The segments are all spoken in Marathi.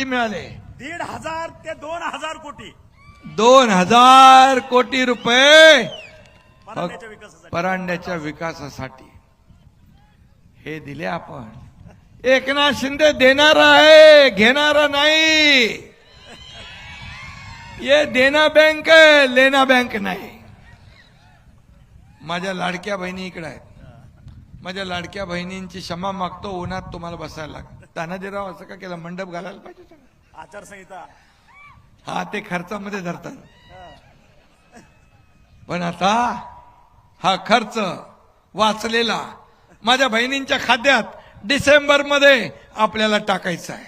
किती मिळाले. दीड हजार ते दोन हजार कोटी. दोन हजार कोटी रुपये परांड्याच्या विकासासाठी. हे दिले आपण. एकनाथ शिंदे देणार आहे घेणारा नाही. ये देना बँक आहे लेना बँक नाही. माझ्या लाडक्या बहिणी इकडे आहेत. माझ्या लाडक्या बहिणींची क्षमा मागतो उन्हात तुम्हाला बसायला लागतं तानाजीराव असं का केलं? मंडप घालायला पाहिजे होतं. आचारसंहिता. हा ते खर्चामध्ये धरतात. पण आता हा खर्च वाचलेला माझ्या बहिणींच्या खात्यात डिसेंबरमध्ये आपल्याला टाकायचा आहे.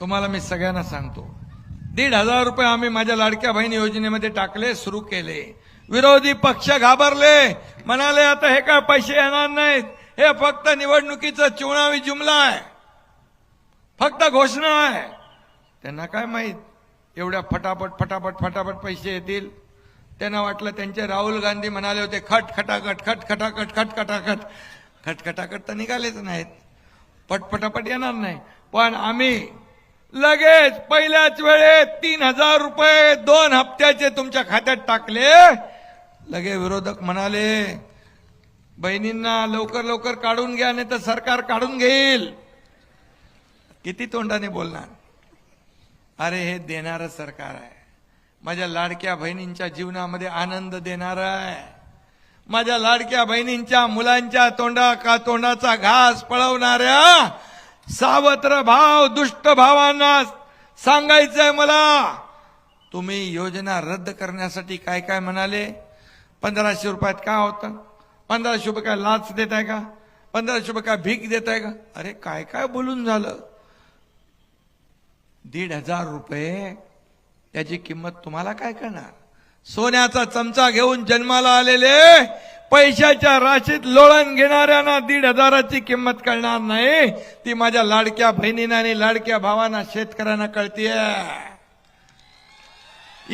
तुम्हाला मी सगळ्यांना सांगतो दीड हजार रुपये आम्ही माझ्या लाडक्या बहीण योजनेमध्ये टाकले सुरू केले. विरोधी पक्ष घाबरले म्हणाले आता हे काय पैसे येणार नाहीत. हे फक्त निवडणुकीचा चुनावी जुमला आहे. फक्त घोषणा आहे. त्यांना काय माहीत? एवढ्या फटाफट फटाफट फटाफट पैसे येतील. त्यांना वाटलं त्यांचे राहुल गांधी म्हणाले होते खट खटाखट खट खटाखट खट खटाखट. खट खटाखट तर निघालेच नाहीत. पटपटापट येणार नाही. पण आम्ही लगेच पहिल्याच वेळेत तीन हजार रुपये दोन हप्त्याचे तुमच्या खात्यात टाकले. लगे विरोधक म्हणाले बहिणींना लवकर लवकर काढून घ्या नाही तर सरकार काढून घेईल. किती तोंडाने बोलणार? अरे हे देणारं सरकार आहे. माझ्या लाडक्या बहिणींच्या जीवनामध्ये आनंद देणार आहे. माझ्या लाडक्या बहिणींच्या मुलांच्या तोंडा का तोंडाचा घास पळवणाऱ्या सावत्र भाव दुष्ट भावांना सांगायचंय मला. तुम्ही योजना रद्द करण्यासाठी काय काय म्हणाले? पंधराशे रुपयात काय होतं? पंधराशे रुपये काय लाच देत आहे का? पंधराशे रुपये काय भीक देत आहे का? अरे काय काय बोलून झालं? दीड हजार रुपये त्याची किंमत तुम्हाला काय करणार? सोन्याचा चमचा घेऊन जन्माला आलेले पैशाच्या राशीत लोळण घेणाऱ्यांना दीड हजाराची किंमत कळणार नाही. ती माझ्या लाडक्या बहिणींना आणि लाडक्या भावांना शेतकऱ्यांना कळतीये.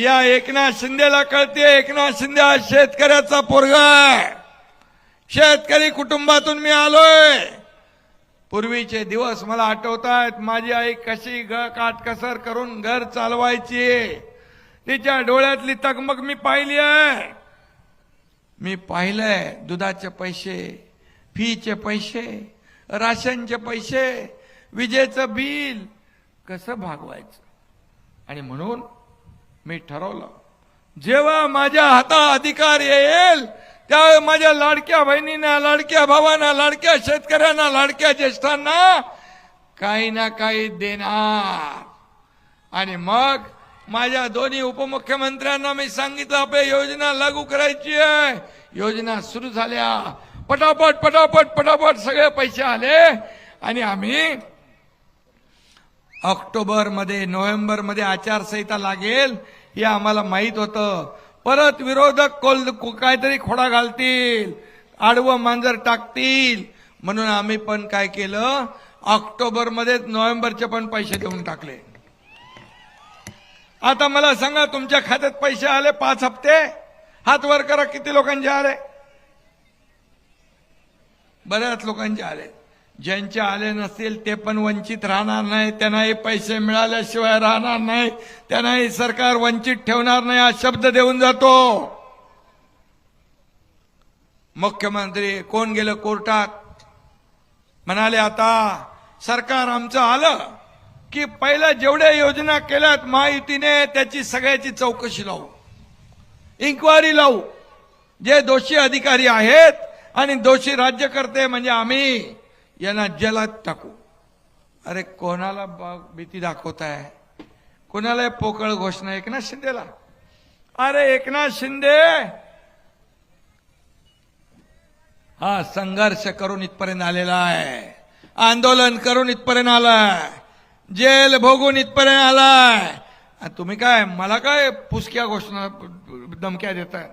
या एकनाथ शिंदेला कळते एकनाथ शिंदे हा शेतकऱ्याचा पोरगा आहे. शेतकरी कुटुंबातून मी आलोय. पूर्वीचे दिवस मला आठवत आहेत माझी आई कशी ग काटकसर करून घर चालवायची. तिच्या डोळ्यातली तगमग मी पाहिली आहे. मी पाहिलंय दुधाचे पैसे फीचे पैसे राशनचे पैसे विजेचं बिल कसं भागवायचं? आणि म्हणून मी ठरवलं जेव्हा माझ्या हाता अधिकार येईल त्या माझ्या लाडक्या बहिणींना लाडक्या भावांना लाडक्या शेतकऱ्यांना लाडक्या ज्येष्ठांना काही ना काही देणार. आणि मग माझ्या दोन्ही उपमुख्यमंत्र्यांना मी सांगितलं आपल्या योजना लागू करायची आहे. योजना सुरू झाल्या. पटापट पटापट पटापट सगळे पैसे आले. आणि आम्ही ऑक्टोबरमध्ये नोव्हेंबरमध्ये आचारसंहिता लागेल हे आम्हाला माहीत होतं. परत विरोधक कोल काहीतरी खोडा घालतील आडवं मांजर टाकतील. म्हणून आम्ही पण काय केलं? ऑक्टोबरमध्ये नोव्हेंबरचे पण पैसे देऊन टाकले. आता मला सांगा तुमच्या खात्यात पैसे आले पाच हप्ते? हात वर करा किती लोकांचे आले? बऱ्याच लोकांचे आले. ज्यांचे आले नसतील ते पण वंचित राहणार नाही त्यांनाही पैसे मिळाल्याशिवाय राहणार नाही त्यांनाही सरकार वंचित ठेवणार नाही हा शब्द देऊन जातो. मुख्यमंत्री कोण गेलं कोर्टात? म्हणाले आता सरकार आमचं आलं की पहिल्या जेवढ्या योजना केल्यात महायुतीने त्याची सगळ्याची चौकशी लावू. इन्क्वायरी लावू. जे दोषी अधिकारी आहेत आणि दोषी राज्यकर्ते म्हणजे आम्ही यांना जलात टाकू. अरे कोणाला भीती दाखवताय? कोणाला पोकळ घोषणा? एकनाथ शिंदेला. अरे एकनाथ शिंदे! हा संघर्ष करून इथपर्यंत आलेला आहे. आंदोलन करून इथपर्यंत आलाय. जेल भोगून इथपर्यंत आलाय. तुम्ही काय मला काय पुसक्या घोषणा धमक्या देताय?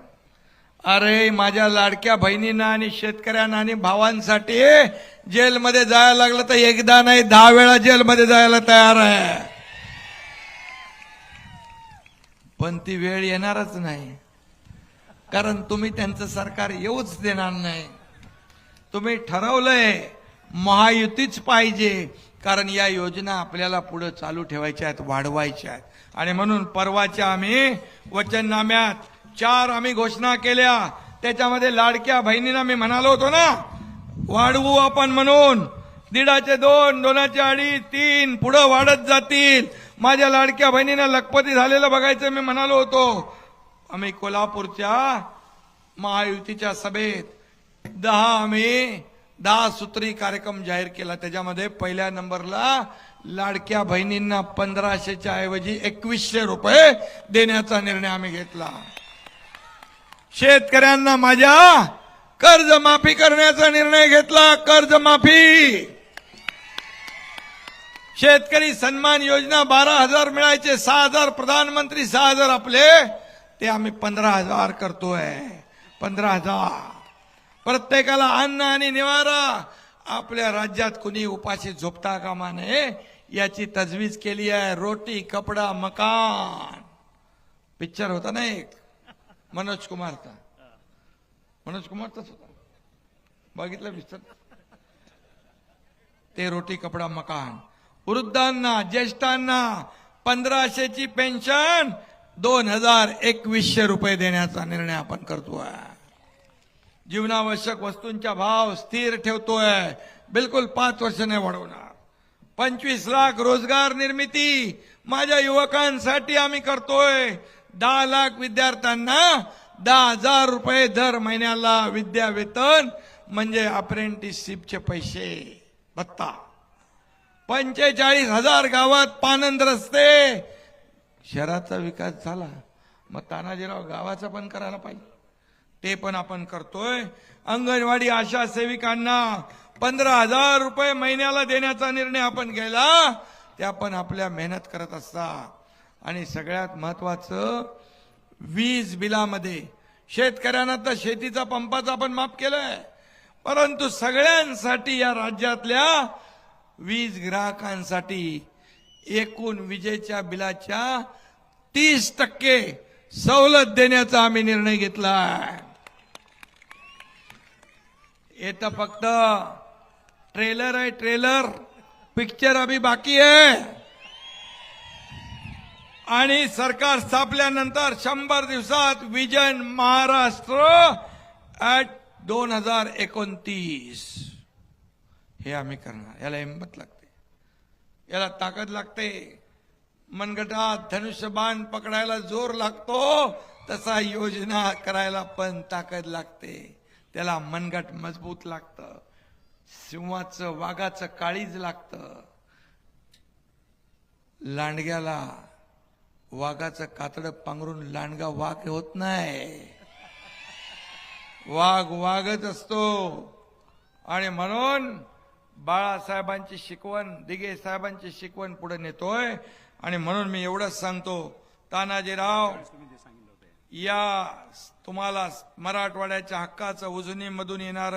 अरे माझ्या लाडक्या बहिणींना आणि शेतकऱ्यांना आणि भावांसाठी जेलमध्ये जायला लागलं तर एकदा नाही दहा वेळा जेलमध्ये जायला तयार आहे. पण ती वेळ येणारच नाही. कारण तुम्ही त्यांचं सरकार येऊच देणार नाही. तुम्ही ठरवलंय महायुतीच पाहिजे. कारण या योजना आपल्याला पुढे चालू ठेवायच्या आहेत वाढवायच्या आहेत. आणि म्हणून परवाच्या आम्ही वचननाम्यात चार आम्ही घोषणा केल्या. त्याच्यामध्ये लाडक्या बहिणींना मी म्हणालो होतो ना वाढवू आपण म्हणून. दीडाचे दोन दोनाचे अडीच तीन पुढं वाढत जातील. माझ्या लाडक्या बहिणीनं लखपती झालेलं बघायचं मी म्हणालो होतो. आम्ही कोल्हापूरच्या महायुतीच्या सभेत दहा आम्ही दहा सूत्री कार्यक्रम जाहीर केला. त्याच्यामध्ये पहिल्या नंबरला लाडक्या बहिणींना पंधराशेच्या ऐवजी एकवीसशे रुपये देण्याचा निर्णय आम्ही घेतला. शेतकऱ्यांना माझ्या कर्जमाफी करण्याचा निर्णय घेतला. कर्जमाफी. शेतकरी सन्मान योजना बारा हजार मिळायचे सहा हजार प्रधानमंत्री सहा हजार आपले. ते आम्ही पंधरा हजार करतोय. पंधरा हजार. प्रत्येकाला अन्न आणि निवारा. आपल्या राज्यात कुणी उपाशी झोपता कामा नये याची तजवीज केली आहे. रोटी कपडा मकान. पिक्चर होता ना एक? मनोज कुमारचा मनोज कुमारचाच होता. बघितलं पिक्चर ते रोटी कपडा मकान. वृद्धांना ज्येष्ठांना पंधराशेची पेन्शन दोन हजार एकवीसशे रुपये देण्याचा निर्णय आपण करतोय. जीवनावश्यक वस्तूंचा भाव स्थिर ठेवतोय. बिलकुल पाच वर्ष नाही वाढवणार. पंचवीस लाख रोजगार निर्मिती माझ्या युवकांसाठी आम्ही करतोय. दहा लाख विद्यार्थ्यांना दहा हजार रुपये दर महिन्याला विद्या वेतन म्हणजे अप्रेंटिसशिपचे पैसे. भत्ता. पंचेचाळीस हजार गावात पानंद रस्ते. शहराचा विकास झाला. मग तानाजीराव गावाचा पण करायला पाहिजे. ते पण आपण करतोय. अंगणवाडी आशा सेविकांना पंधरा हजार रुपये महिन्याला देण्याचा निर्णय आपण घ्यायला ते आपण आपल्या मेहनत करत असता आणि सगळ्यात महत्वाचं वीज बिलामध्ये. शेतकऱ्यांना तर शेतीचा पंपाचा आपण माफ केलाय. परंतु सगळ्यांसाठी या राज्यातल्या वीज ग्राहकांसाठी एकूण विजेच्या बिलाच्या तीस टक्के सवलत देण्याचा आम्ही निर्णय घेतला येतं फक्त. ट्रेलर आहे ट्रेलर. पिक्चर अभी बाकी आहे. आणि सरकार स्थापल्यानंतर शंभर दिवसात विजन महाराष्ट्र ऍट दोन हजार एकोणतीस. हे आम्ही करणार. याला हिंमत लागते. याला ताकद लागते. मनगटात धनुष्यबाण पकडायला जोर लागतो. तसा योजना करायला पण ताकद लागते. त्याला मनगट मजबूत लागतं. सिंहाचं वाघाचं काळीज लागतं. लांडग्याला वाघाचं कातड पांघरून लांडगा वाघ होत नाही. वाघ वागत असतो. आणि म्हणून बाळासाहेबांची शिकवण दिगे साहेबांची शिकवण पुढे नेतोय. आणि म्हणून मी एवढंच सांगतो तानाजीराव या तुम्हाला मराठवाड्याच्या हक्काचं उजनीमधून येणार